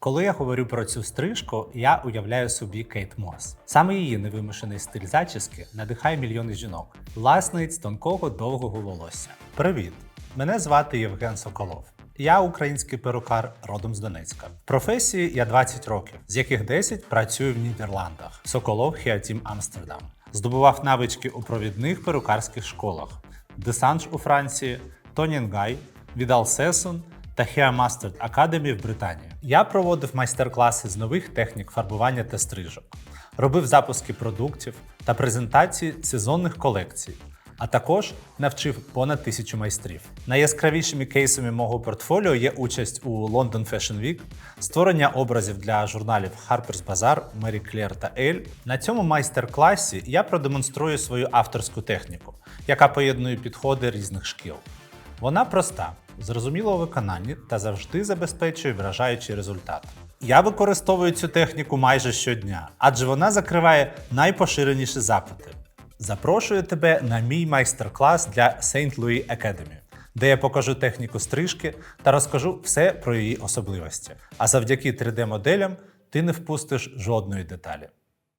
Коли я говорю про цю стрижку, я уявляю собі Кейт Мос. Саме її невимушений стиль зачіски надихає мільйони жінок, власниць тонкого довгого волосся. Привіт! Мене звати Євген Соколов. Я український перукар родом з Донецька. В професії я 20 років, з яких 10 працюю в Нідерландах. Соколов Хіатім Амстердам. Здобував навички у провідних перукарських школах: Десанж у Франції, Тонінгай, Відал Сесон та Hair Mastered Academy в Британії. Я проводив майстер-класи з нових технік фарбування та стрижок, робив запуски продуктів та презентації сезонних колекцій, а також навчив понад тисячу майстрів. Найяскравішими кейсами мого портфоліо є участь у London Fashion Week, створення образів для журналів Harper's Bazaar, Marie Claire та Elle. На цьому майстер-класі я продемонструю свою авторську техніку, яка поєднує підходи різних шкіл. Вона проста, зрозуміла у виконанні та завжди забезпечує вражаючий результат. Я використовую цю техніку майже щодня, адже вона закриває найпоширеніші запити. Запрошую тебе на мій майстер-клас для St. Louis Academy, де я покажу техніку стрижки та розкажу все про її особливості. А завдяки 3D-моделям ти не впустиш жодної деталі.